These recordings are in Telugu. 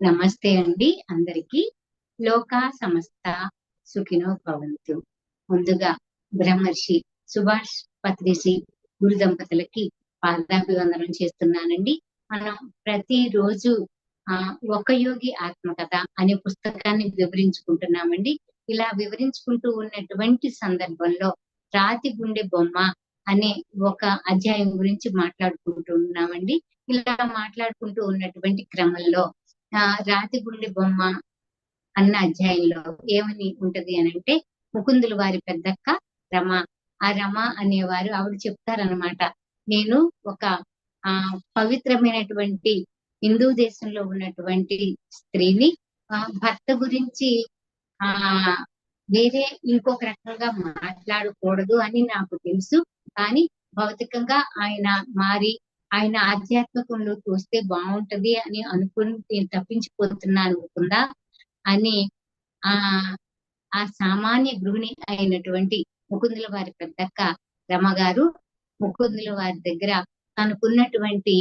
నమస్తే అండి. అందరికీ లోక సమస్త సుఖినో భవంతు. ముందుగా బ్రహ్మర్షి సుభాష్ పత్రిసి గురు దంపతులకి పాదాభివందనం చేస్తున్నానండి. మనం ప్రతిరోజు ఆ ఒక యోగి ఆత్మకథ అనే పుస్తకాన్ని వివరించుకుంటున్నామండి. ఇలా వివరించుకుంటూ ఉన్నటువంటి సందర్భంలో రాతి గుండె బొమ్మ అనే ఒక అధ్యాయం గురించి మాట్లాడుకుంటూ ఉన్నామండి. ఇలా మాట్లాడుకుంటూ ఉన్నటువంటి క్రమంలో ఆ రాతి గుండె బొమ్మ అన్న అధ్యాయంలో ఏమని ఉంటది అని అంటే ముకుందులు వారి పెద్దక్క రమ. ఆ రమ అనేవారు ఆవిడ చెప్తారనమాట నేను ఒక ఆ పవిత్రమైనటువంటి హిందూ దేశంలో ఉన్నటువంటి స్త్రీని భర్త గురించి ఆ వేరే ఇంకొక రకంగా మాట్లాడకూడదు అని నాకు తెలుసు. కానీ భౌతికంగా ఆయన మారి ఆయన ఆధ్యాత్మికంలో చూస్తే బాగుంటది అని అనుకుని నేను తప్పించిపోతున్నాను అనుకుందా అని ఆ ఆ సామాన్య గృహిణి అయినటువంటి ముకుందుల వారి పెద్దక్క రమ గారు ముకుందుల వారి దగ్గర తనకున్నటువంటి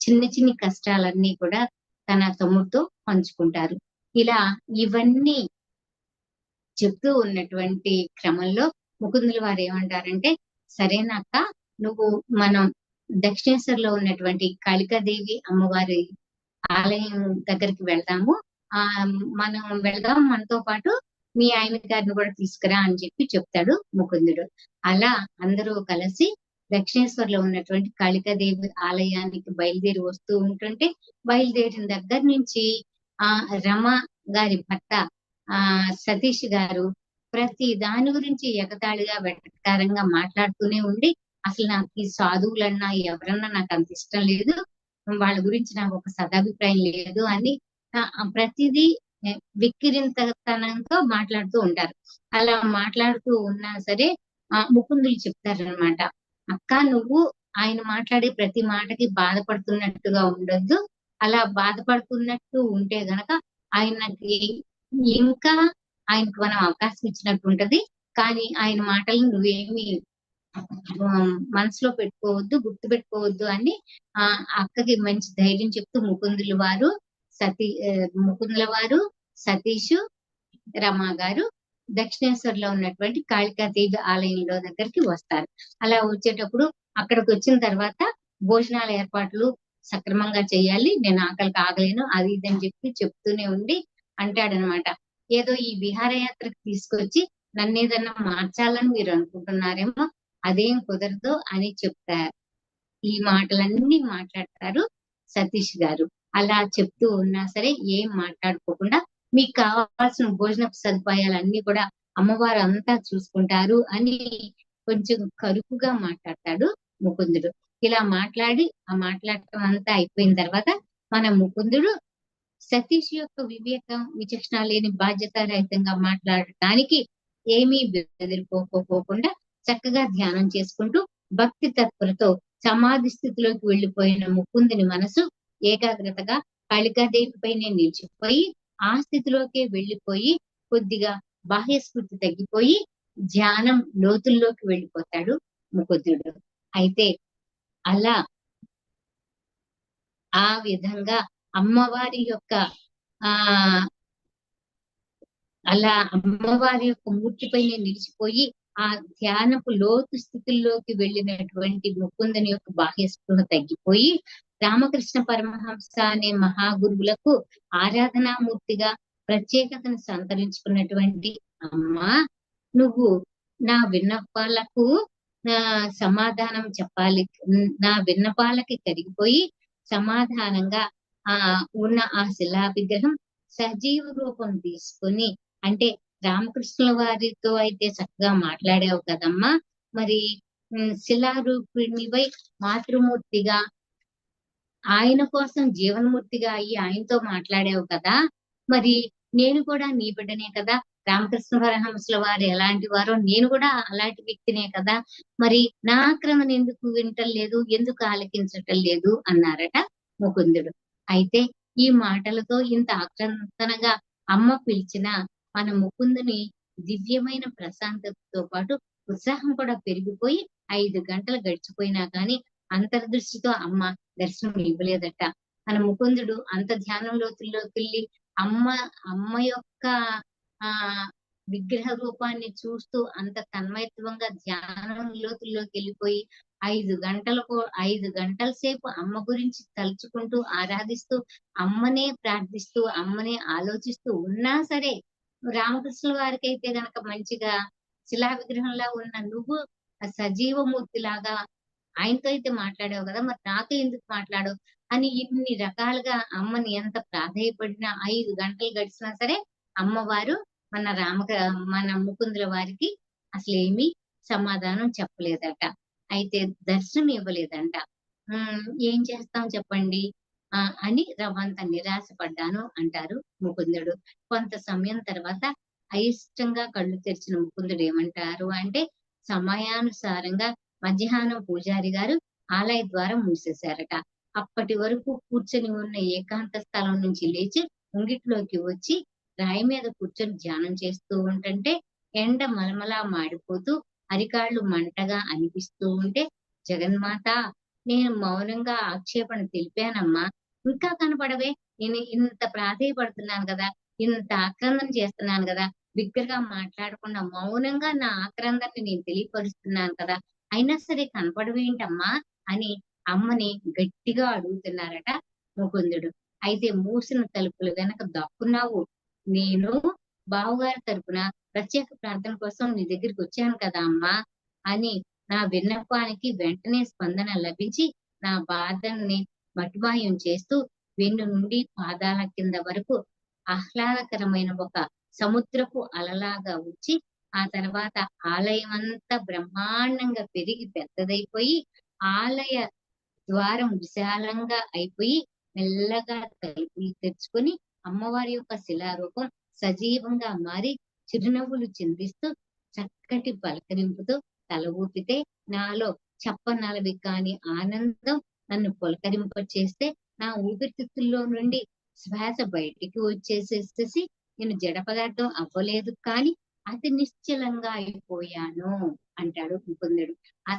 చిన్న చిన్ని కష్టాలన్నీ కూడా తన తమ్ముడితో పంచుకుంటారు. ఇలా ఇవన్నీ చెప్తూ ఉన్నటువంటి క్రమంలో ముకుందుల వారు ఏమంటారంటే సరేనక్క నువ్వు మనం దక్షిణేశ్వర్లో ఉన్నటువంటి కాళికాదేవి అమ్మవారి ఆలయం దగ్గరికి వెళ్దాము. ఆ మనం వెళ్దాం. మనతో పాటు మీ ఆయన గారిని కూడా తీసుకురా అని చెప్పి చెప్తాడు ముకుందుడు. అలా అందరూ కలిసి దక్షిణేశ్వర్లో ఉన్నటువంటి కాళికాదేవి ఆలయానికి బయలుదేరి వస్తూ ఉంటుంటే బయలుదేరిన దగ్గర నుంచి ఆ రమ గారి భర్త ఆ సతీష్ గారు ప్రతి దాని గురించి ఎగతాళిగా వెటకారంగా మాట్లాడుతూనే ఉండి అసలు నాకు ఈ సాధువులన్నా ఎవరన్నా నాకు అంత ఇష్టం లేదు. వాళ్ళ గురించి నాకు ఒక సదాభిప్రాయం లేదు అని ప్రతిదీ విక్కిరింతనంతో మాట్లాడుతూ ఉంటారు. అలా మాట్లాడుతూ ఉన్నా సరే ఆ ముకుందులు చెప్తారనమాట అక్క నువ్వు ఆయన మాట్లాడే ప్రతి మాటకి బాధపడుతున్నట్టుగా ఉండొద్దు. అలా బాధపడుతున్నట్టు ఉంటే గనక ఆయనకి ఇంకా ఆయనకు మనం అవకాశం ఇచ్చినట్టు ఉంటది. కానీ ఆయన మాటలు నువ్వేమి మనసులో పెట్టుకోవద్దు గుర్తు పెట్టుకోవద్దు అని ఆ అక్కకి మంచి ధైర్యం చెప్తూ ముకుందుల వారు సతీ ముకుందుల వారు సతీష్ రమా గారు దక్షిణేశ్వర్లో ఉన్నటువంటి కాళికాదేవి ఆలయంలో దగ్గరికి వస్తారు. అలా వచ్చేటప్పుడు అక్కడికి వచ్చిన తర్వాత భోజనాల ఏర్పాట్లు సక్రమంగా చేయాలి నేను ఆకలికి ఆగలేను అది ఇది అని చెప్పి చెప్తూనే ఉండి అంటాడనమాట. ఏదో ఈ విహారయాత్రకు తీసుకొచ్చి నన్ను ఏదన్నా మార్చాలని మీరు అనుకుంటున్నారేమో అదేం కుదరదు అని చెప్తారు. ఈ మాటలన్నీ మాట్లాడతారు సతీష్ గారు. అలా చెప్తూ ఉన్నా సరే ఏం మాట్లాడుకోకుండా మీకు కావాల్సిన భోజన సదుపాయాలన్నీ కూడా అమ్మవారు అంతా చూసుకుంటారు అని కొంచెం కరుకుగా మాట్లాడతాడు ముకుందుడు. ఇలా మాట్లాడి ఆ మాట్లాడటం అంతా అయిపోయిన తర్వాత మన ముకుందుడు సతీష్ యొక్క వివేకం విచక్షణ లేని బాధ్యతారహితంగా మాట్లాడటానికి ఏమీ బెదిరిపోకోకుండా చక్కగా ధ్యానం చేసుకుంటూ భక్తి తత్పరతో సమాధి స్థితిలోకి వెళ్ళిపోయిన ముకుందుని మనసు ఏకాగ్రతగా కాళికాదేవిపైనే నిలిచిపోయి ఆ స్థితిలోకే వెళ్ళిపోయి కొద్దిగా బాహ్య స్ఫూర్తి తగ్గిపోయి ధ్యానం లోతుల్లోకి వెళ్ళిపోతాడు ముకుందుడు. అయితే అలా ఆ విధంగా అమ్మవారి యొక్క ఆ అలా అమ్మవారి యొక్క మూర్తిపైనే నిలిచిపోయి ఆ ధ్యానపు లోతు స్థితుల్లోకి వెళ్ళినటువంటి ముకుందని యొక్క బాహ్య స్పృహ తగ్గిపోయి రామకృష్ణ పరమహంస అనే మహాగురువులకు ఆరాధనామూర్తిగా ప్రత్యేకతను సంతరించుకున్నటువంటి అమ్మ నువ్వు నా విన్నపాలకు నా సమాధానం చెప్పాలి నా విన్నపాలకి కరిగిపోయి సమాధానంగా ఆ ఉన్న ఆ శిలా విగ్రహం సజీవ రూపం తీసుకొని అంటే రామకృష్ణుల వారితో అయితే చక్కగా మాట్లాడావు కదమ్మా. మరి శిలారూపిణివై మాతృమూర్తిగా ఆయన కోసం జీవన్మూర్తిగా అయ్యి ఆయనతో మాట్లాడావు కదా. మరి నేను కూడా నీ బిడ్డనే కదా. రామకృష్ణ పరహంసుల వారు ఎలాంటి వారో నేను కూడా అలాంటి వ్యక్తినే కదా. మరి నా ఆక్రమణ ఎందుకు వింటలేదు ఎందుకు ఆలకించటం లేదు? అన్నారట ముకుందుడు. అయితే ఈ మాటలతో ఇంత ఆక్రందనగా అమ్మ పిలిచిన మన ముకుందుని దివ్యమైన ప్రశాంతతతో పాటు ఉత్సాహం కూడా పెరిగిపోయి ఐదు గంటలు గడిచిపోయినా కానీ అంతర్దృష్టితో అమ్మ దర్శనం ఇవ్వలేదట. మన ముకుందుడు అంత ధ్యానం లోతుల్లోకి వెళ్ళి అమ్మ అమ్మ యొక్క ఆ విగ్రహ రూపాన్ని చూస్తూ అంత తన్మయత్వంగా ధ్యానం లోతుల్లోకి వెళ్ళిపోయి ఐదు గంటలకు ఐదు గంటల సేపు అమ్మ గురించి తలుచుకుంటూ ఆరాధిస్తూ అమ్మనే ప్రార్థిస్తూ అమ్మనే ఆలోచిస్తూ ఉన్నా సరే రామకృష్ణుల వారికి అయితే గనక మంచిగా శిలా విగ్రహంలా ఉన్న నువ్వు ఆ సజీవమూర్తి లాగా ఆయనతో అయితే మాట్లాడావు కదా మరి నాతో ఎందుకు మాట్లాడవు? అని ఇన్ని రకాలుగా అమ్మని ఎంత ప్రాధాయపడినా ఐదు గంటలు గడిచినా సరే అమ్మవారు మన రామక మన ముకుందుల వారికి అసలు ఏమీ సమాధానం చెప్పలేదట. అయితే దర్శనం ఇవ్వలేదంట ఉమ్, ఏం చేస్తాం చెప్పండి? అని రవంత నిరాశపడ్డాను అంటారు ముకుందుడు. కొంత సమయం తర్వాత అయిష్టంగా కళ్ళు తెరిచిన ముకుందుడు ఏమంటారు అంటే సమయానుసారంగా మధ్యాహ్నం పూజారి గారు ఆలయ ద్వారం మూసేశారట. అప్పటి వరకు కూర్చొని ఉన్న ఏకాంత స్థలం నుంచి లేచి ముంగిట్లోకి వచ్చి రాయి మీద కూర్చొని ధ్యానం చేస్తూ ఉంటుంటే ఎండ మలమలా మాడిపోతూ అరికాళ్ళు మంటగా అనిపిస్తూ ఉంటే జగన్మాత నేను మౌనంగా ఆక్షేపణ తెలిపానమ్మా ఇంకా కనపడవే. నేను ఇంత ప్రాధేయపడుతున్నాను కదా ఇంత ఆక్రందన చేస్తున్నాను కదా బిగ్గరగా మాట్లాడకుండా మౌనంగా నా ఆక్రందాన్ని నేను తెలియపరుస్తున్నాను కదా అయినా సరే కనపడవేంటమ్మా అని అమ్మని గట్టిగా అడుగుతున్నారట ముకుందుడు. అయితే మూసిన తలుపులు వెనక దక్కున్నావు. నేను బావుగారి తరపున ప్రత్యేక ప్రార్థన కోసం నీ దగ్గరికి వచ్చాను కదా అమ్మా అని నా విన్నపానికి వెంటనే స్పందన లభించి నా బాధని మటుమాయం చేస్తూ వెన్ను నుండి పాదాల కింద వరకు ఆహ్లాదకరమైన ఒక సముద్రపు అలలాగా వచ్చి ఆ తర్వాత ఆలయం అంతా బ్రహ్మాండంగా పెరిగి పెద్దదైపోయి ఆలయ ద్వారం విశాలంగా అయిపోయి మెల్లగా తలుపులు తెరుచుకొని అమ్మవారి యొక్క శిలారూపం సజీవంగా మారి చిరునవ్వులు చిందిస్తూ చక్కటి పలకరింపుతో తల ఊపితే నాలో చెప్పనలవి కాని ఆనందం నన్ను పులకరింప చేస్తే నా ఊపిరితిత్తుల్లో నుండి శ్వాస బయటికి వచ్చేసేసేసి నేను జడ పదార్థం అవ్వలేదు కానీ అతి నిశ్చలంగా అయిపోయాను అంటాడు ముకుందుడు.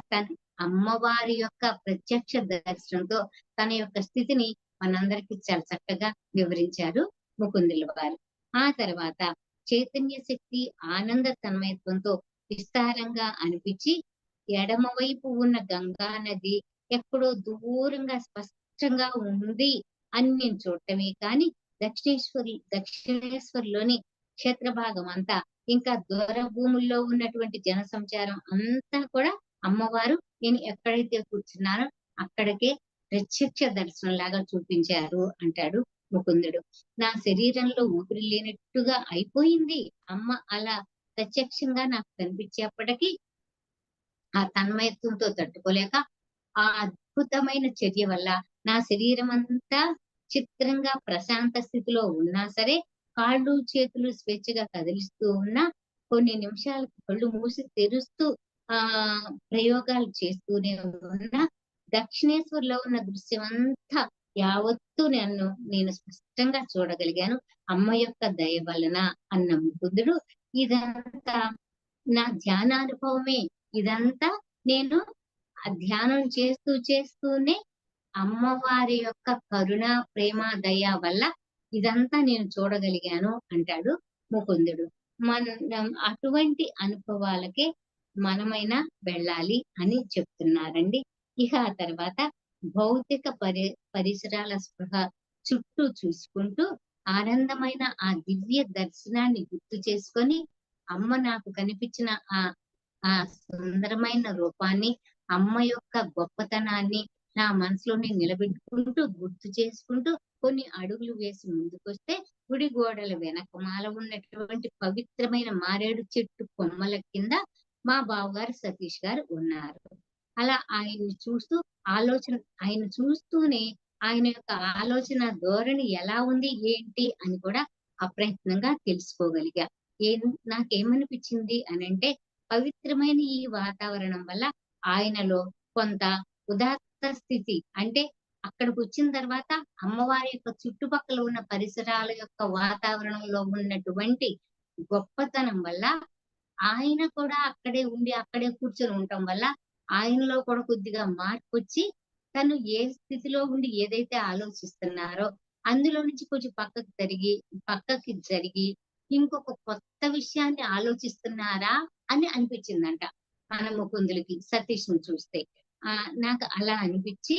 తన అమ్మవారి యొక్క ప్రత్యక్ష దర్శనంతో తన యొక్క స్థితిని మనందరికి చాలా చక్కగా వివరించారు ముకుందుల వారు. ఆ తర్వాత చైతన్య శక్తి ఆనంద తన్మయత్వంతో విస్తారంగా అనిపించి ఎడమవైపు ఉన్న గంగా నది ఎక్కడో దూరంగా స్పష్టంగా ఉంది అని నేను చూడటమే. కానీ దక్షిణేశ్వరి దక్షిణేశ్వరిలోని క్షేత్ర భాగం అంతా ఇంకా దూర భూముల్లో ఉన్నటువంటి జన సంచారం అంతా కూడా అమ్మవారు నేను ఎక్కడైతే కూర్చున్నానో అక్కడికే ప్రత్యక్ష దర్శనం లాగా చూపించారు అంటాడు ముకుందుడు. నా శరీరంలో ఊపిరి లేనట్టుగా అయిపోయింది. అమ్మ అలా ప్రత్యక్షంగా నాకు కనిపించేప్పటికీ ఆ తన్మయత్వంతో తట్టుకోలేక ఆ అద్భుతమైన చర్య వల్ల నా శరీరం అంతా చిత్రంగా ప్రశాంత స్థితిలో ఉన్నా సరే కాళ్ళు చేతులు స్వేచ్ఛగా కదిలిస్తూ ఉన్నా కొన్ని నిమిషాలకు కళ్ళు మూసి తెరుస్తూ ఆ ప్రయోగాలు చేస్తూనే ఉన్నా దక్షిణేశ్వర్లో ఉన్న దృశ్యం అంతా యావత్తు నన్ను నేను స్పష్టంగా చూడగలిగాను. అమ్మ యొక్క దయ వలన అన్న ముకుందుడు ఇదంతా నా ధ్యానానుభవమే. ఇదంతా నేను ధ్యానం చేస్తూ చేస్తూనే అమ్మవారి యొక్క కరుణ ప్రేమ దయ వల్ల ఇదంతా నేను చూడగలిగాను అంటాడు ముకుందుడు. మనం అటువంటి అనుభవాలకే మనమైనా వెళ్ళాలి అని చెప్తున్నారండి. ఇక ఆ తర్వాత భౌతిక పరి పరిసరాల స్పృహ చుట్టూ చూసుకుంటూ ఆనందమైన ఆ దివ్య దర్శనాన్ని గుర్తు చేసుకొని అమ్మ నాకు కనిపించిన ఆ ఆ సుందరమైన రూపాన్ని అమ్మ యొక్క గొప్పతనాన్ని నా మనసులోనే నిలబెట్టుకుంటూ గుర్తు చేసుకుంటూ కొన్ని అడుగులు వేసి ముందుకొస్తే గుడి గోడల వెనకమాల ఉన్నటువంటి పవిత్రమైన మారేడు చెట్టు కొమ్మల కింద మా బావగారు సతీష్ గారు ఉన్నారు. అలా ఆయన్ని చూస్తూ ఆలోచన ఆయన చూస్తూనే ఆయన యొక్క ఆలోచన ధోరణి ఎలా ఉంది ఏంటి అని కూడా అప్రయత్నంగా తెలుసుకోగలిగా. ఏ నాకేమనిపించింది అని అంటే పవిత్రమైన ఈ వాతావరణం వల్ల ఆయనలో కొంత ఉదాత్త స్థితి. అంటే అక్కడికి వచ్చిన తర్వాత అమ్మవారి యొక్క చుట్టుపక్కల ఉన్న పరిసరాల యొక్క వాతావరణంలో ఉన్నటువంటి గొప్పతనం వల్ల ఆయన కూడా అక్కడే ఉండి అక్కడే కూర్చొని ఉండటం వల్ల ఆయనలో కూడా కొద్దిగా మార్పు వచ్చి తను ఏ స్థితిలో ఉండి ఏదైతే ఆలోచిస్తున్నారో అందులో నుంచి కొంచెం పక్కకి జరిగి పక్కకి జరిగి ఇంకొక కొత్త విషయాన్ని ఆలోచిస్తున్నారా అని అనిపించిందంట. మన ముకుందులకి సతీష్ను చూస్తే. ఆ నాకు అలా అనిపించి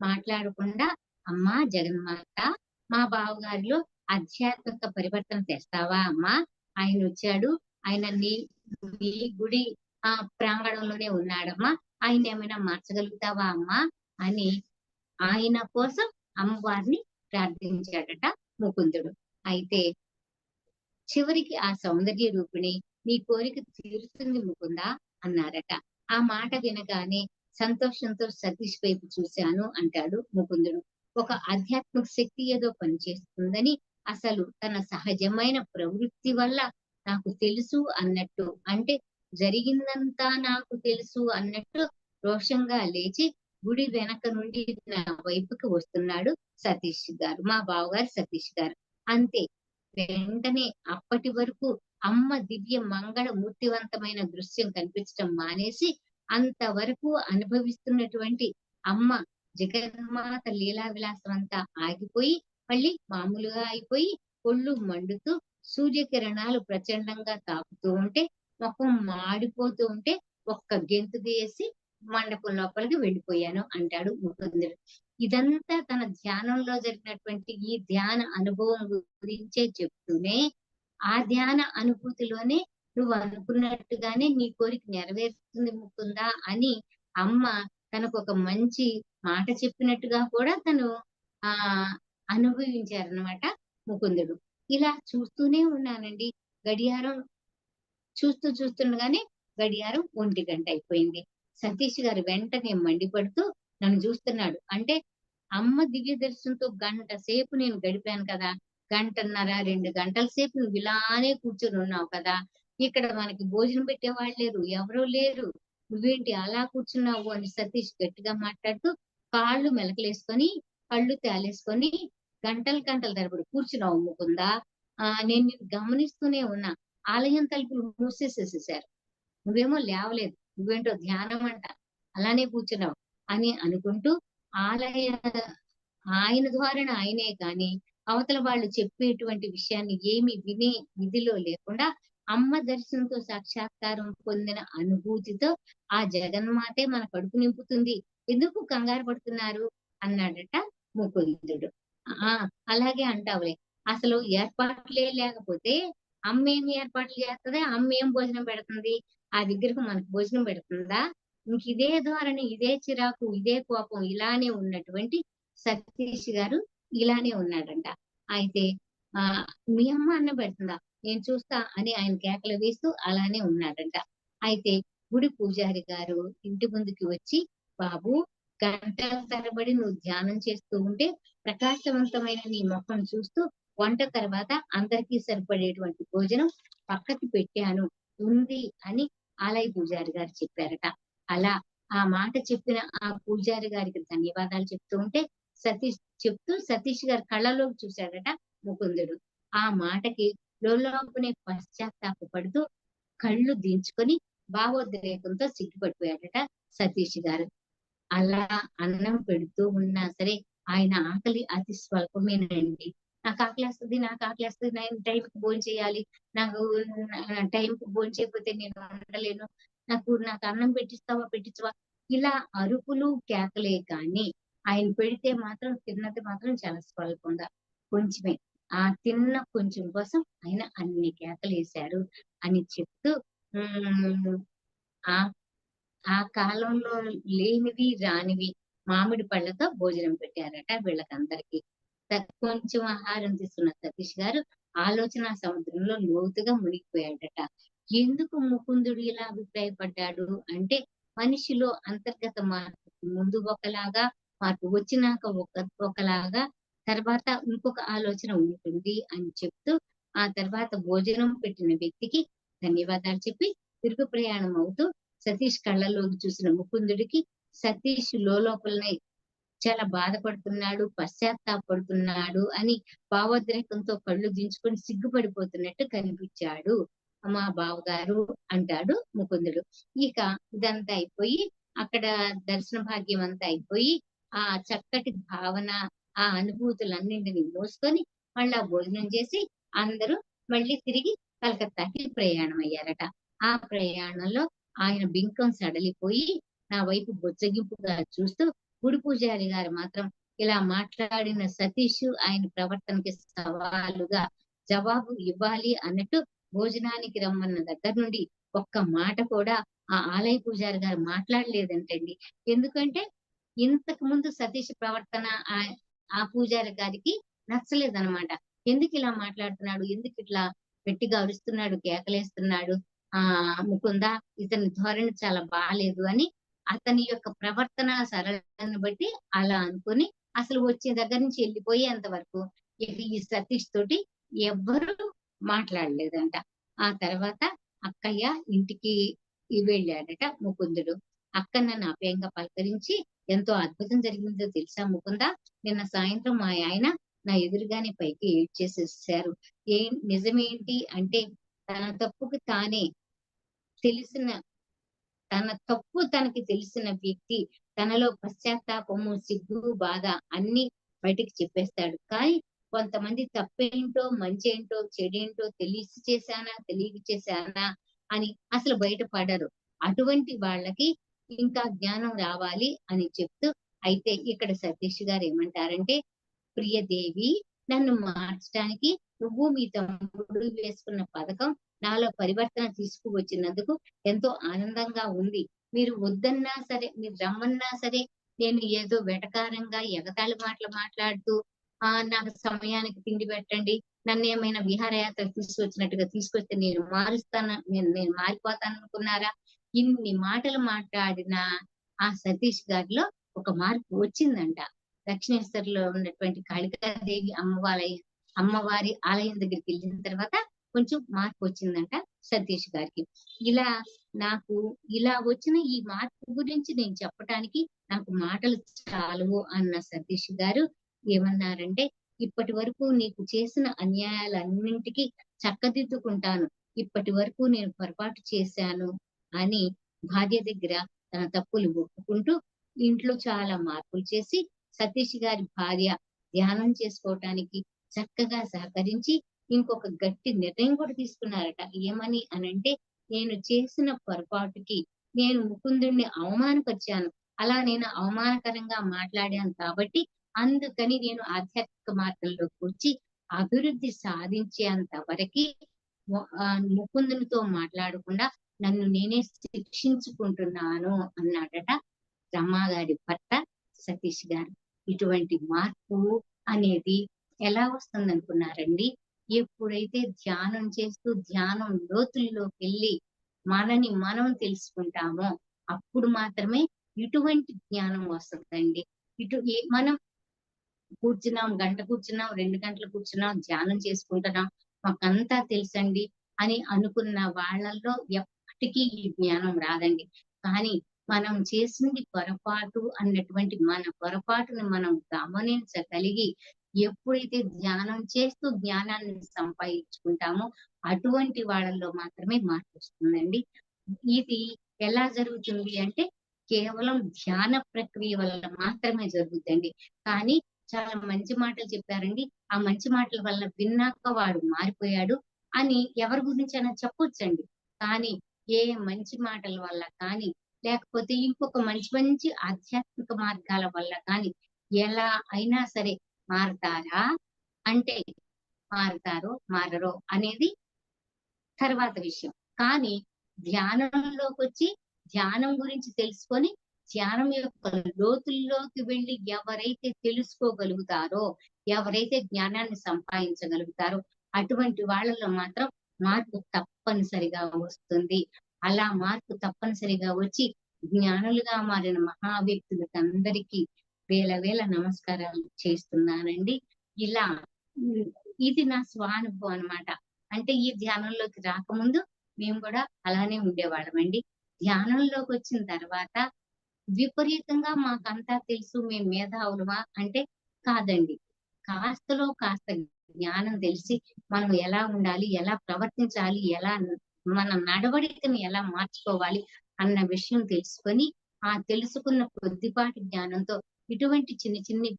మాట్లాడకుండా అమ్మా జగన్మాత మా బావగారిలో ఆధ్యాత్మిక పరివర్తన తెస్తావా అమ్మా? ఆయన వచ్చాడు ఆయన నీ నీ గుడి ఆ ప్రాంగణంలోనే ఉన్నాడమ్మా. ఆయన ఏమైనా మార్చగలుగుతావా అమ్మా? అని ఆయన కోసం అమ్మవారిని ప్రార్థించాడట ముకుందుడు. అయితే చివరికి ఆ సౌందర్య రూపిణి నీ కోరిక తీరుతుంది ముకుందా? అన్నారట. ఆ మాట వినగానే సంతోషంతో సతీష్ వైపు చూశాను అంటాడు ముకుందుడు. ఒక ఆధ్యాత్మిక శక్తి ఏదో పనిచేస్తుందని అసలు తన సహజమైన ప్రవృత్తి వల్ల నాకు తెలుసు అన్నట్టు అంటే జరిగిందంతా నాకు తెలుసు అన్నట్టు రోషంగా లేచి గుడి వెనక నుండి నా వైపుకి వస్తున్నాడు సతీష్ గారు మా బావగారు సతీష్ గారు. అంతే వెంటనే అప్పటి వరకు అమ్మ దివ్య మంగళ మూర్తివంతమైన దృశ్యం కనిపించడం మానేసి అంతవరకు అనుభవిస్తున్నటువంటి అమ్మ జగన్మాత లీలా విలాసం అంతా ఆగిపోయి మళ్ళీ మామూలుగా అయిపోయి ఒళ్ళు మండుతూ సూర్యకిరణాలు ప్రచండంగా తాకుతూ ఉంటే ముఖం మాడిపోతూ ఉంటే ఒక్క గెంతు వేసి మండపం లోపలికి వెళ్ళిపోయాను అంటాడు ముకుందుడు. ఇదంతా తన ధ్యానంలో జరిగినటువంటి ఈ ధ్యాన అనుభవం గురించే చెప్తూనే ఆ ధ్యాన అనుభూతిలోనే నువ్వు అనుకున్నట్టుగానే నీ కోరిక నెరవేరుతుంది ముకుందా అని అమ్మ తనకు ఒక మంచి మాట చెప్పినట్టుగా కూడా తను ఆ అనుభవించారనమాట ముకుందుడు. ఇలా చూస్తూనే ఉన్నానండి. గడియారం చూస్తూ చూస్తుండగానే గడియారం ఒంటి గంట అయిపోయింది. సతీష్ గారు వెంటనే మండిపడుతూ నన్ను చూస్తున్నాడు. అంటే అమ్మ దివ్య దర్శనంతో గంట సేపు నేను గడిపాను కదా. గంటన్నర రెండు గంటల సేపు నువ్వు ఇలానే కూర్చొని ఉన్నావు కదా. ఇక్కడ మనకి భోజనం పెట్టే వాళ్ళు లేరు ఎవరూ లేరు. నువ్వేంటి అలా కూర్చున్నావు అని సతీష్ గట్టిగా మాట్లాడుతూ కాళ్ళు మెలకలేసుకొని కళ్ళు తేలేసుకొని గంటలు గంటల తరబడి కూర్చున్నావు ముకుందా ఆ నేను గమనిస్తూనే ఉన్నా. ఆలయం తలుపులు మూసేసేసేసారు నువ్వేమో లేవలేదు. నువ్వేంటో ధ్యానం అంట అలానే కూర్చున్నావు. అని అనుకుంటూ ఆలయ ఆయన ద్వారా ఆయనే కాని అవతల వాళ్ళు చెప్పేటువంటి విషయాన్ని ఏమి వినే విధిలో లేకుండా అమ్మ దర్శనంతో సాక్షాత్కారం పొందిన అనుభూతితో ఆ జగన్మాతే మన కడుపు నింపుతుంది. ఎందుకు కంగారు పడుతున్నారు? అన్నాడట ముకుందుడు. ఆ అలాగే అంటావులే. అసలు ఏర్పాట్లే లేకపోతే అమ్మ ఏమి ఏర్పాట్లు చేస్తుంది? అమ్మ ఏం భోజనం పెడుతుంది? ఆ దగ్గరకు మనకు భోజనం పెడుతుందా? ఇంక ఇదే ధోరణి ఇదే చిరాకు ఇదే కోపం ఇలానే ఉన్నటువంటి సతీష్ గారు ఇలానే ఉన్నాడంట అయితే ఆ మీ అమ్మ అన్న పెడుతుందా? నేను చూస్తా అని ఆయన కేకలు వేస్తూ అలానే ఉన్నాడంట. అయితే గుడి పూజారి గారు ఇంటి ముందుకి వచ్చి బాబు గంటల తరబడి నువ్వు ధ్యానం చేస్తూ ఉంటే ప్రకాశవంతమైన నీ ముఖం చూస్తూ వంట తర్వాత అందరికీ సరిపడేటువంటి భోజనం పక్కకి పెట్టాను ఉంది అని ఆలయ పూజారి గారు చెప్పారట. అలా ఆ మాట చెప్పిన ఆ పూజారి గారికి ధన్యవాదాలు చెప్తూ ఉంటే సతీష్ చెప్తూ సతీష్ గారు కళ్ళలోకి చూశాడట ముకుందుడు. ఆ మాటకి లోలోపనే పశ్చాత్తాపడుతూ కళ్ళు దించుకొని భావోద్రేకంతో సిగ్గుపడిపోయాడట సతీష్ గారు. అలా అన్నం పెడుతూ ఉన్నా సరే ఆయన ఆకలి అతి స్వల్పమేనండి. నాకు ఆకలి వస్తుంది నాకు ఆకలి వస్తుంది నేను టైంకి భోజనం చేయాలి నాకు టైంకి భోజనం చేయకపోతే నేను ఉండలేను నాకు నాకు అన్నం పెట్టిస్తావా పెట్టించవా? ఇలా అరుపులు కేకలే కానీ ఆయన పెడితే మాత్రం తిన్నది మాత్రం చాలా స్వల్పంగా. కొంచెమే. ఆ తిన్న కొంచెం కోసం ఆయన అన్ని కేకలు వేశారు అని చెప్తూ ఆ ఆ కాలంలో లేనివి రానివి మామిడి పళ్ళతో భోజనం పెట్టారట వీళ్ళకందరికీ. కొంచెం ఆహారం తీసుకున్న సతీష్ గారు ఆలోచన సముద్రంలో లోతుగా మునిగిపోయాడట. ఎందుకు ముకుందుడు ఇలా అభిప్రాయపడ్డాడు? అంటే మనిషిలో అంతర్గత మార్పు ముందు ఒకలాగా మార్పు వచ్చినాక ఒక ఒకలాగా తర్వాత ఇంకొక ఆలోచన ఉంటుంది అని చెప్తూ ఆ తర్వాత భోజనం పెట్టిన వ్యక్తికి ధన్యవాదాలు చెప్పి తిరుగు ప్రయాణం అవుతూ సతీష్ కళ్ళలోకి చూసిన ముకుందుడికి సతీష్ లోపలనే చాలా బాధపడుతున్నాడు పశ్చాత్తాపడుతున్నాడు అని భావోద్రేకంతో కళ్ళు దించుకొని సిగ్గుపడిపోతున్నట్టు కనిపించాడు మా బావగారు అంటాడు ముకుందుడు. ఇక ఇదంతా అయిపోయి అక్కడ దర్శన భాగ్యం అంతా అయిపోయి ఆ చక్కటి భావన ఆ అనుభూతులన్నింటినీ మోసుకొని మళ్ళా భోజనం చేసి అందరూ మళ్ళీ తిరిగి కలకత్తాకి ప్రయాణం అయ్యారట. ఆ ప్రయాణంలో ఆయన బింకం సడలిపోయి నా వైపు బొచ్చగింపుగా చూస్తూ గుడి పూజారి గారు మాత్రం ఇలా మాట్లాడిన సతీష్ ఆయన ప్రవర్తనకి సవాలుగా జవాబు ఇవ్వాలి అన్నట్టు భోజనానికి రమ్మన్న దగ్గర నుండి ఒక్క మాట కూడా ఆ ఆలయ పూజారి గారు మాట్లాడలేదంటండి. ఎందుకంటే ఇంతకు ముందు సతీష్ ప్రవర్తన ఆ- పూజారి గారికి నచ్చలేదన్నమాట. ఎందుకు ఇలా మాట్లాడుతున్నాడు? ఎందుకు ఇట్లా గట్టిగా అరుస్తున్నాడు? కేకలేస్తున్నాడు? ఆ ముకుందా ఇతని ధోరణి చాలా బాగాలేదు అని అతని యొక్క ప్రవర్తన సరళను బట్టి అలా అనుకుని అసలు వచ్చే దగ్గర నుంచి వెళ్ళిపోయేంత వరకు ఈ సతీష్ తోటి ఎవ్వరు మాట్లాడలేదంట. ఆ తర్వాత అక్కయ్య ఇంటికి వెళ్ళాడట ముకుందుడు. అక్క నన్ను అపయంగా పలకరించి ఎంతో అద్భుతం జరిగిందో తెలుసా ముకుంద? నిన్న సాయంత్రం మా ఆయన నా ఎదురుగానే పైకి ఏడ్చేసేసారు. ఏ నిజమేంటి అంటే తన తప్పుకు తానే తెలిసిన తన తప్పు తనకి తెలిసిన వ్యక్తి తనలో పశ్చాత్తాపము సిగ్గు బాధ అన్ని బయటికి చెప్పేస్తాడు. కానీ కొంతమంది తప్పేంటో మంచేంటో చెడేంటో తెలిసి చేశానా తెలియక చేశానా అని అసలు బయటపడరు. అటువంటి వాళ్ళకి ఇంకా జ్ఞానం రావాలి అని చెప్తూ అయితే ఇక్కడ సతీష్ గారు ఏమంటారంటే ప్రియదేవి నన్ను మార్చడానికి నువ్వు మీ తమ్ముడు వేసుకున్న పథకం నాలో పరివర్తన తీసుకువచ్చినందుకు ఎంతో ఆనందంగా ఉంది. మీరు వద్దన్నా సరే మీరు రమ్మన్నా సరే నేను ఏదో వెటకారంగా ఎగతాళి మాటలు మాట్లాడుతూ ఆ నాకు సమయానికి తిండి పెట్టండి నన్ను ఏమైనా విహారయాత్ర తీసుకొచ్చినట్టుగా తీసుకొస్తే నేను మారుస్తాను నేను నేను మారిపోతాను అనుకున్నారా ఇన్ని మాటలు మాట్లాడిన ఆ సతీష్ గారిలో ఒక మార్పు వచ్చిందంట. దక్షిణేశ్వరిలో ఉన్నటువంటి కాళికాదేవి అమ్మవారి అమ్మవారి ఆలయం దగ్గరికి వెళ్ళిన తర్వాత కొంచెం మార్పు వచ్చిందంట సతీష్ గారికి. ఇలా నాకు ఇలా వచ్చిన ఈ మార్పు గురించి నేను చెప్పటానికి నాకు మాటలు చాలవు అన్న సతీష్ గారు ఏమన్నారంటే ఇప్పటి వరకు నీకు చేసిన అన్యాయాలన్నింటికి చక్కదిద్దుకుంటాను. ఇప్పటి వరకు నేను పొరపాటు చేశాను అని భార్య దగ్గర తన తప్పులు ఒప్పుకుంటూ ఇంట్లో చాలా మార్పులు చేసి సతీష్ గారి భార్య ధ్యానం చేసుకోవటానికి చక్కగా సహకరించి ఇంకొక గట్టి నిర్ణయం కూడా తీసుకున్నారట. ఏమని అనంటే నేను చేసిన పొరపాటుకి నేను ముకుందుడిని అవమానపరిచాను. అలా నేను అవమానకరంగా మాట్లాడాను కాబట్టి అందుకని నేను ఆధ్యాత్మిక మార్గంలోకి వచ్చి అభివృద్ధి సాధించేంత వరకి ముకుందునితో మాట్లాడకుండా నన్ను నేనే శిక్షించుకుంటున్నాను అన్నాడట రమాగారి భర్త సతీష్ గారు. ఇటువంటి మార్పు అనేది ఎలా వస్తుంది అనుకున్నారండి ఎప్పుడైతే ధ్యానం చేస్తూ ధ్యానం లోతుల్లోకి వెళ్ళి మనని మనం తెలుసుకుంటామో అప్పుడు మాత్రమే ఇటువంటి జ్ఞానం వస్తుందండి. ఇటు మనం కూర్చున్నాం గంట కూర్చున్నాం రెండు గంటలు కూర్చున్నాం ధ్యానం చేసుకుంటున్నాం మాకంతా తెలుసండి అని అనుకున్న వాళ్ళల్లో ఎప్పటికీ ఈ జ్ఞానం రాదండి. కానీ మనం చేసింది పొరపాటు అన్నటువంటి మన పొరపాటుని మనం గమనించగలిగి ఎప్పుడైతే ధ్యానం చేస్తూ జ్ఞానాన్ని సంపాదించుకుంటామో అటువంటి వాళ్ళల్లో మాత్రమే మార్పు వస్తుందండి. ఇది ఎలా జరుగుతుంది అంటే కేవలం ధ్యాన ప్రక్రియ వల్ల మాత్రమే జరుగుతుంది కానీ చాలా మంచి మాటలు చెప్పారండి. ఆ మంచి మాటల వల్ల విన్నాక వాడు మారిపోయాడు అని ఎవరి గురించి అయినా చెప్పొచ్చండి. కానీ ఏ మంచి మాటల వల్ల కానీ లేకపోతే ఇంకొక మంచి మంచి ఆధ్యాత్మిక మార్గాల వల్ల కానీ ఎలా అయినా సరే మారతారా? అంటే మారతారో మారరో అనేది తర్వాత విషయం. కానీ ధ్యానంలోకి వచ్చి ధ్యానం గురించి తెలుసుకొని ధ్యానం యొక్క లోతుల్లోకి వెళ్ళి ఎవరైతే తెలుసుకోగలుగుతారో ఎవరైతే జ్ఞానాన్ని సంపాదించగలుగుతారో అటువంటి వాళ్ళలో మాత్రం మార్పు తప్పనిసరిగా వస్తుంది. అలా మార్పు తప్పనిసరిగా వచ్చి జ్ఞానులుగా మారిన మహా వ్యక్తులకు అందరికీ వేల వేల నమస్కారాలు చేస్తున్నానండి. ఇలా ఇది నా స్వానుభవం అన్నమాట. అంటే ఈ ధ్యానంలోకి రాకముందు మేము కూడా అలానే ఉండేవాళ్ళమండి. ధ్యానంలోకి వచ్చిన తర్వాత విపరీతంగా మాకంతా తెలుసు మేము మేధావులమా అంటే కాదండి. కాస్తలో కాస్త జ్ఞానం తెలిసి మనం ఎలా ఉండాలి ఎలా ప్రవర్తించాలి ఎలా మన నడవడికని ఎలా మార్చుకోవాలి అన్న విషయం తెలుసుకొని ఆ తెలుసుకున్న కొద్దిపాటి జ్ఞానంతో ఇటువంటి చిన్న చిన్ని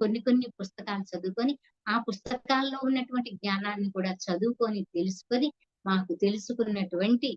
కొన్ని కొన్ని పుస్తకాలు చదువుకొని ఆ పుస్తకాల్లో ఉన్నటువంటి జ్ఞానాన్ని కూడా చదువుకొని తెలుసుకొని మాకు తెలుసుకున్నటువంటి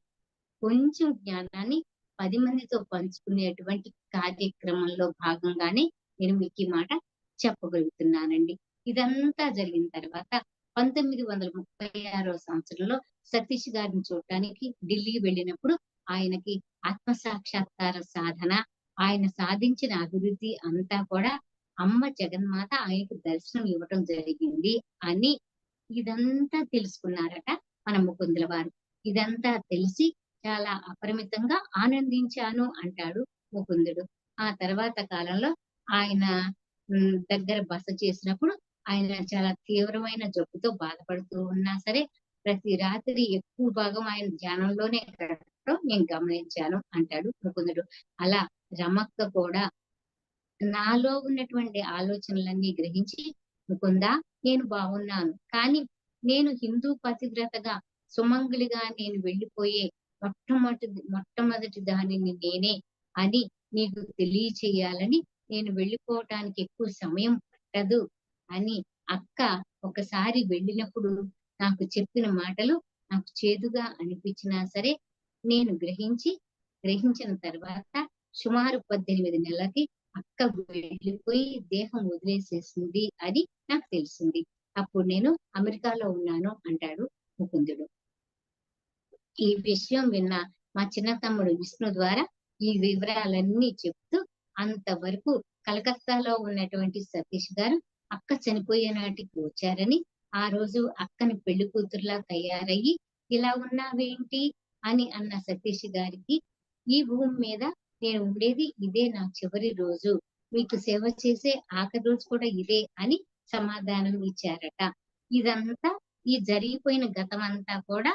కొంచెం జ్ఞానాన్ని పది మందితో పంచుకునేటువంటి కార్యక్రమంలో భాగంగానే నేను మీకు ఈ మాట చెప్పగలుగుతున్నానండి. ఇదంతా జరిగిన తర్వాత పంతొమ్మిది వందల ముప్పై ఆరో సంవత్సరంలో సతీష్ గారిని చూడటానికి ఢిల్లీ వెళ్ళినప్పుడు ఆయనకి ఆత్మ సాక్షాత్కార సాధన ఆయన సాధించిన అభివృద్ధి అంతా కూడా అమ్మ జగన్మాత ఆయనకు దర్శనం ఇవ్వటం జరిగింది అని ఇదంతా తెలుసుకున్నారట మన ముకుందుల వారు. ఇదంతా తెలిసి చాలా అపరిమితంగా ఆనందించాను అంటాడు ముకుందుడు. ఆ తర్వాత కాలంలో ఆయన దగ్గర బస చేసినప్పుడు ఆయన చాలా తీవ్రమైన జబ్బుతో బాధపడుతూ ఉన్నా సరే ప్రతి రాత్రి ఎక్కువ భాగం ఆయన ధ్యానంలోనే మాత్రం నేను గమనించాను అంటాడు ముకుందుడు. అలా రమక్క కూడా నాలో ఉన్నటువంటి ఆలోచనలన్నీ గ్రహించి ముకుందా నేను బాగున్నాను కానీ నేను హిందూ పతివ్రతగా సుమంగులిగా నేను వెళ్ళిపోయే మొట్టమొదటి మొట్టమొదటి దానిని నేనే అని నీకు తెలియచేయాలని నేను వెళ్ళిపోవటానికి ఎక్కువ సమయం పట్టదు అని అక్క ఒకసారి వెళ్ళినప్పుడు నాకు చెప్పిన మాటలు నాకు చేదుగా అనిపించినా సరే నేను గ్రహించి గ్రహించిన తర్వాత సుమారు పద్దెనిమిది నెలలకి అక్క వెళ్ళిపోయి దేహం వదిలేసేసింది అని నాకు తెలిసింది. అప్పుడు నేను అమెరికాలో ఉన్నాను అంటాడు ముకుందుడు. ఈ విషయం విన్న మా చిన్న తమ్ముడు విష్ణు ద్వారా ఈ వివరాలన్నీ చెప్తూ అంతవరకు కలకత్తాలో ఉన్నటువంటి సతీష్ గారు అక్క చనిపోయే నాటికి వచ్చారని ఆ రోజు అక్కని పెళ్ళి కూతురులా తయారయ్యి ఇలా ఉన్నావేంటి? అని అన్న సతీష్ గారికి ఈ భూమి మీద నేను ఉండేది ఇదే నా చివరి రోజు. మీకు సేవ చేసే ఆఖరి రోజు కూడా ఇదే అని సమాధానం ఇచ్చారట. ఇదంతా ఈ జరిగిపోయిన గతమంతా కూడా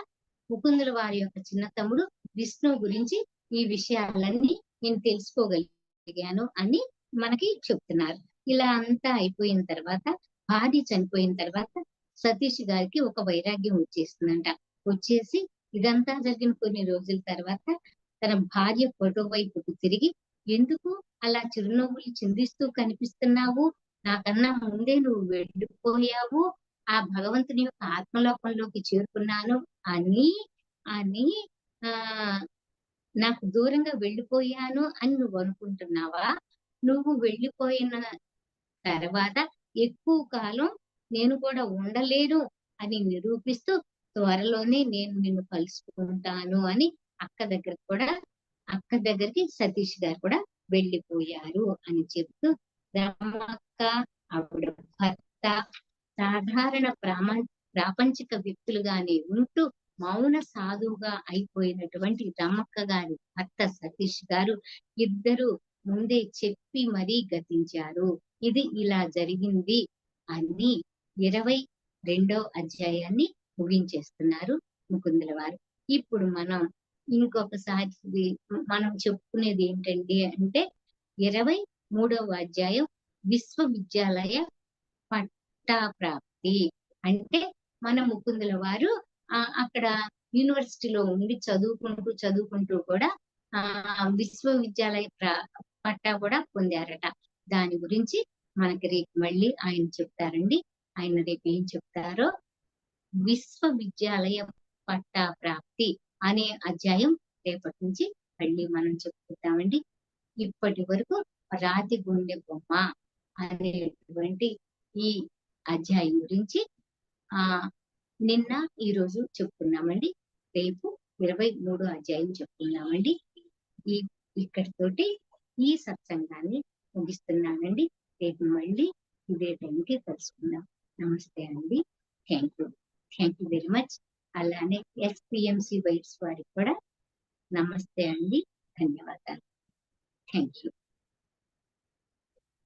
ముకుందుల వారి యొక్క చిన్న తమ్ముడు విష్ణు గురించి ఈ విషయాలన్నీ నేను తెలుసుకోగలిగాను అని మనకి చెప్తున్నారు. ఇలా అంతా అయిపోయిన తర్వాత భార్య చనిపోయిన తర్వాత సతీష్ గారికి ఒక వైరాగ్యం వచ్చేస్తుందంట వచ్చేసి ఇదంతా జరిగిన కొన్ని రోజుల తర్వాత తన భార్య ఫోటో వైపుకు తిరిగి ఎందుకు అలా చిరునవ్వులు చిందిస్తూ కనిపిస్తున్నావు? నాకన్నా ముందే నువ్వు వెళ్ళిపోయావు. ఆ భగవంతుని యొక్క ఆత్మలోకంలోకి చేరుకున్నాను. అని అని ఆ నాకు దూరంగా వెళ్ళిపోయాను అని నువ్వు అనుకుంటున్నావా? నువ్వు వెళ్ళిపోయిన తర్వాత ఎక్కువ కాలం నేను కూడా ఉండలేను అని నిరూపిస్తూ త్వరలోనే నేను నిన్ను కలుసుకుంటాను అని అక్క దగ్గర కూడా అక్క దగ్గరికి సతీష్ గారు కూడా వెళ్ళిపోయారు అని చెప్తూ రామక్క ఆవిడ భర్త సాధారణ ప్రామా ప్రాపంచిక వ్యక్తులుగానే ఉంటూ మౌన సాధువుగా అయిపోయినటువంటి రమక్క గారి భర్త సతీష్ గారు ఇద్దరు ముందే చెప్పి మరీ గతించారు. ఇది ఇలా జరిగింది అని ఇరవై రెండో అధ్యాయాన్ని ముగించేస్తున్నారు ముకుందుల వారు. ఇప్పుడు మనం ఇంకొకసారి మనం చెప్పుకునేది ఏంటండి అంటే ఇరవై మూడవ అధ్యాయం విశ్వవిద్యాలయ పట్టా ప్రాప్తి అంటే మన ముకుందుల వారు ఆ అక్కడ యూనివర్సిటీలో ఉండి చదువుకుంటూ చదువుకుంటూ కూడా ఆ విశ్వవిద్యాలయ పట్టా కూడా పొందారట. దాని గురించి మనకి రేపు మళ్ళీ ఆయన చెప్తారండి. ఆయన రేపు ఏం చెప్తారో విశ్వవిద్యాలయ పట్టా ప్రాప్తి అనే అధ్యాయం రేపటి నుంచి మళ్ళీ మనం చెప్పుకుంటామండి. ఇప్పటి వరకు రాతి గుండె బొమ్మ అనేటువంటి ఈ అధ్యాయం గురించి ఆ నిన్న ఈ రోజు చెప్పుకున్నామండి. రేపు ఇరవై మూడో అధ్యాయం చెప్పుకున్నామండి ఈ ఇక్కడితోటి ఈ సత్సంగాన్ని ముగిస్తున్నానండి. రేపు మళ్ళీ ఇదే టైంకి కలుసుకుందాం. నమస్తే అండి. Thank you thank you very much అలానే ఎస్పిఎంసి వైట్స్ వారికి కూడా నమస్తే అండి. ధన్యవాదాలు. Thank you